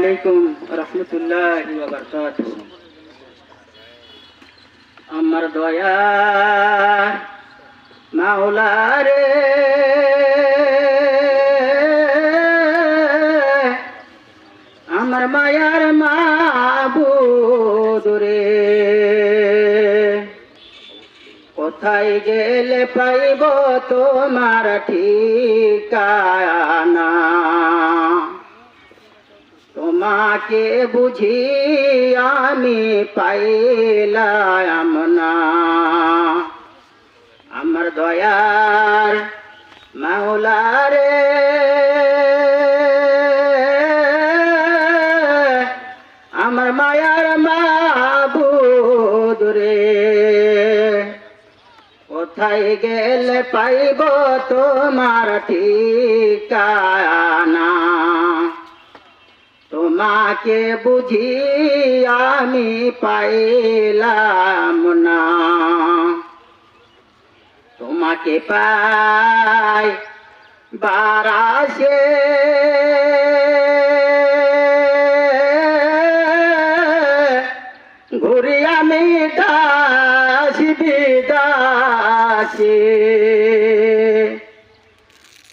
আলাইকুম রহমতুল্লাহ আমার দয়া মাওলা রে আমার মায়ার মাবুদ রে। কোথায় গেলে পাইব তোমার ঠিকানা? তোমাকে বুঝি আমি পাইলাম না। আমার দয়ার মাওলারে আমার মায়ার মাবুদ রে। কোথায় গেলে পাইব তোমার ঠিকানা? তোমাকে বুঝি আমি পাইলাম না। তোমাকে পাই বারাসে। ঘুরি আমি দাসি বিদাসী।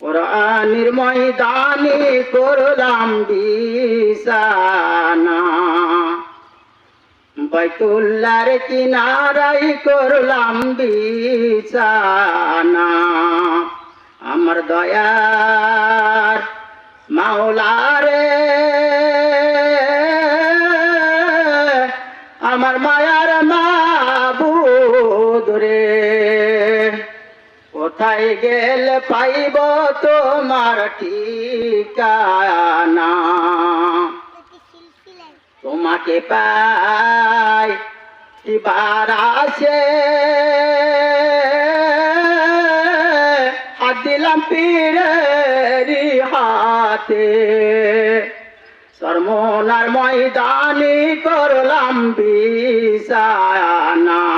কোরআনির ময়দানে করলাম বিছানা। বাইতুল্লার কিনারাই করলাম বিছানা। আমার দয়ার মাওলারে, আমার মায়ার মা রে। কোথায় গেলে পাইব তোমার ঠিকানা? তোমাকে পাই এবার আসে। হাত দিলাম পীরেরি হাতে। সরমনার ময়দানি করলাম বিছানা।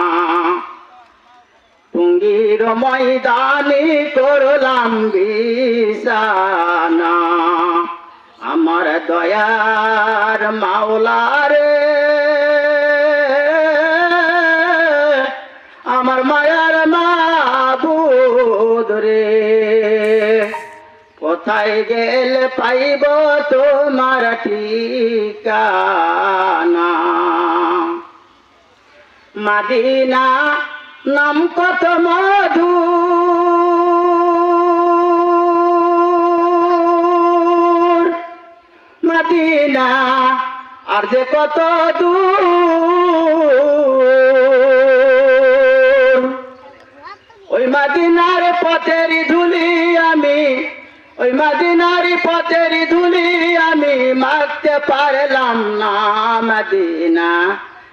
টুঙ্গির ময়দানি করলাম বিছানা আমার দয়ার মাওলারে আমার মায়ার মাবুদ রে। কোথায় গেল পাইব তোমার ঠিকানা? মাদিনা নাম কত মধু? মাদিনা, আর যে কত দূর? ওই মাদিনার পথের ধুলি আমি, ওই মাদিনার পথের ধুলি আমি মাখতে পারলাম না মাদিনা।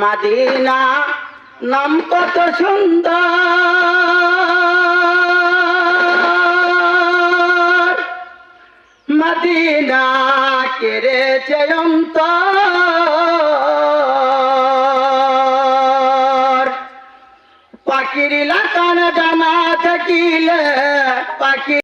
মদিনা নাম কত সুন্দর। মদিনা কেড়েছে অন্তর। পাখির লাকান ডানা থাকিলে পাখি